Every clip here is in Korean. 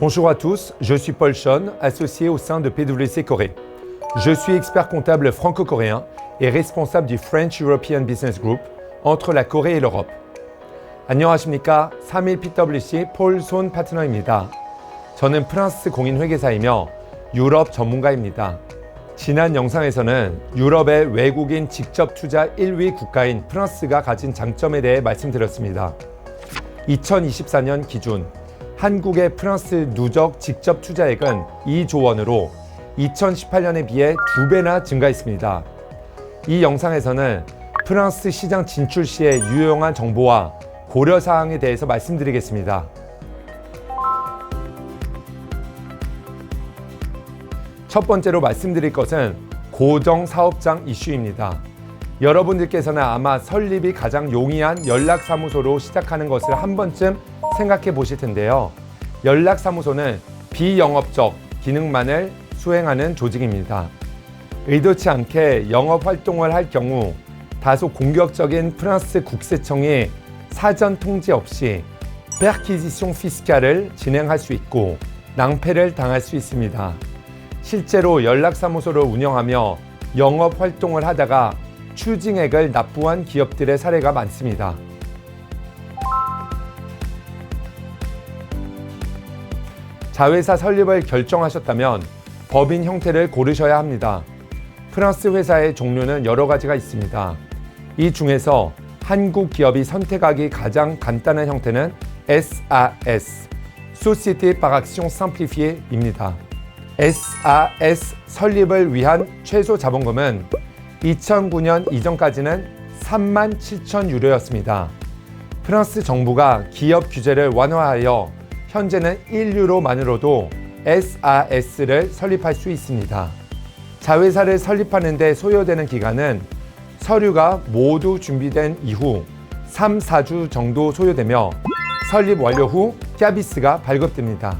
Bonjour à tous, je suis Paul Chon, associé au sein de PwC Corée. Je suis expert comptable franco-coréen et responsable du French European Business Group entre la Corée et l'Europe. 안녕하십니까? 3일 PwC 폴손 파트너입니다. 저는 프랑스 공인회계사이며 유럽 전문가입니다. 지난 영상에서는 유럽의 외국인 직접 투자 1위 국가인 프랑스가 가진 장점에 대해 말씀드렸습니다. 2024년 기준 한국의 프랑스 누적 직접 투자액은 2조 원으로 2018년에 비해 2배나 증가했습니다. 이 영상에서는 프랑스 시장 진출 시의 유용한 정보와 고려 사항에 대해서 말씀드리겠습니다. 첫 번째로 말씀드릴 것은 고정 사업장 이슈입니다. 여러분들께서는 아마 설립이 가장 용이한 연락사무소로 시작하는 것을 한 번쯤 생각해 보실 텐데요. 연락사무소는 비영업적 기능만을 수행하는 조직입니다. 의도치 않게 영업 활동을 할 경우 다소 공격적인 프랑스 국세청이 사전 통지 없이 페르키지숑 피스칼을 진행할 수 있고 낭패를 당할 수 있습니다. 실제로 연락사무소를 운영하며 영업 활동을 하다가 추징액을 납부한 기업들의 사례가 많습니다. 자회사 설립을 결정하셨다면 법인 형태를 고르셔야 합니다. 프랑스 회사의 종류는 여러 가지가 있습니다. 이 중에서 한국 기업이 선택하기 가장 간단한 형태는 SAS, Société par Action Simplifié입니다. SAS 설립을 위한 최소 자본금은 2009년 이전까지는 3만 7천 유로였습니다. 프랑스 정부가 기업 규제를 완화하여 현재는 1유로만으로도 SRS를 설립할 수 있습니다. 자회사를 설립하는 데 소요되는 기간은 서류가 모두 준비된 이후 3, 4주 정도 소요되며 설립 완료 후 캬비스가 발급됩니다.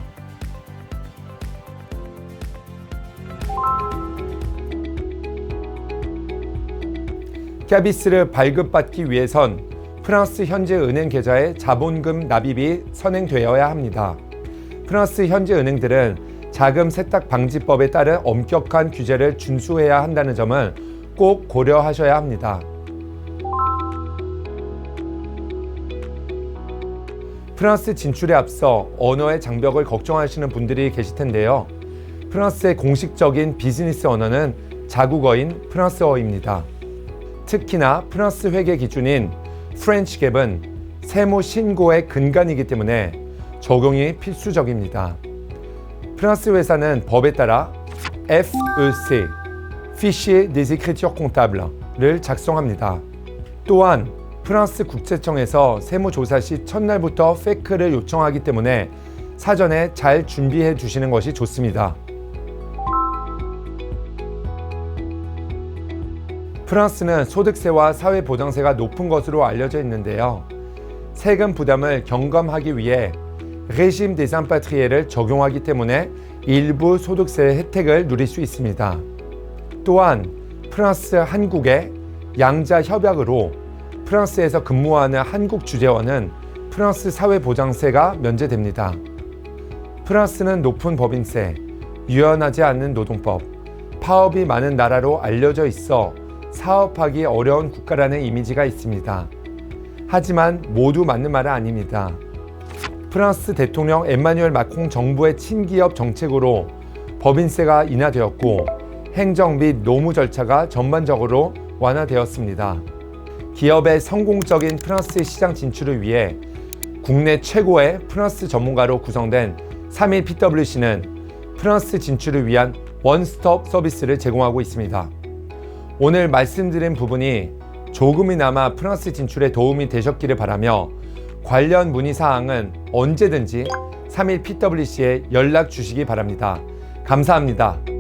캬비스를 발급받기 위해선 프랑스 현지 은행 계좌에 자본금 납입이 선행되어야 합니다. 프랑스 현지 은행들은 자금 세탁 방지법에 따른 엄격한 규제를 준수해야 한다는 점을 꼭 고려하셔야 합니다. 프랑스 진출에 앞서 언어의 장벽을 걱정하시는 분들이 계실 텐데요. 프랑스의 공식적인 비즈니스 언어는 자국어인 프랑스어입니다. 특히나 프랑스 회계 기준인 프렌치 갭은 세무 신고의 근간이기 때문에 적용이 필수적입니다. 프랑스 회사는 법에 따라 FEC, Fichier des Écritures Comptables를 작성합니다. 또한 프랑스 국세청에서 세무조사 시 첫날부터 페크를 요청하기 때문에 사전에 잘 준비해 주시는 것이 좋습니다. 프랑스는 소득세와 사회보장세가 높은 것으로 알려져 있는데요. 세금 부담을 경감하기 위해 레짐 데산파트리에를 적용하기 때문에 일부 소득세 혜택을 누릴 수 있습니다. 또한 프랑스 한국의 양자 협약으로 프랑스에서 근무하는 한국 주재원은 프랑스 사회보장세가 면제됩니다. 프랑스는 높은 법인세, 유연하지 않는 노동법, 파업이 많은 나라로 알려져 있어 사업하기 어려운 국가라는 이미지가 있습니다. 하지만 모두 맞는 말은 아닙니다. 프랑스 대통령 에마뉴엘 마콩 정부의 친기업 정책으로 법인세가 인하되었고 행정 및 노무 절차가 전반적으로 완화되었습니다. 기업의 성공적인 프랑스 시장 진출을 위해 국내 최고의 프랑스 전문가로 구성된 3일 PwC는 프랑스 진출을 위한 원스톱 서비스를 제공하고 있습니다. 오늘 말씀드린 부분이 조금이나마 프랑스 진출에 도움이 되셨기를 바라며 관련 문의 사항은 언제든지 3일 PwC에 연락 주시기 바랍니다. 감사합니다.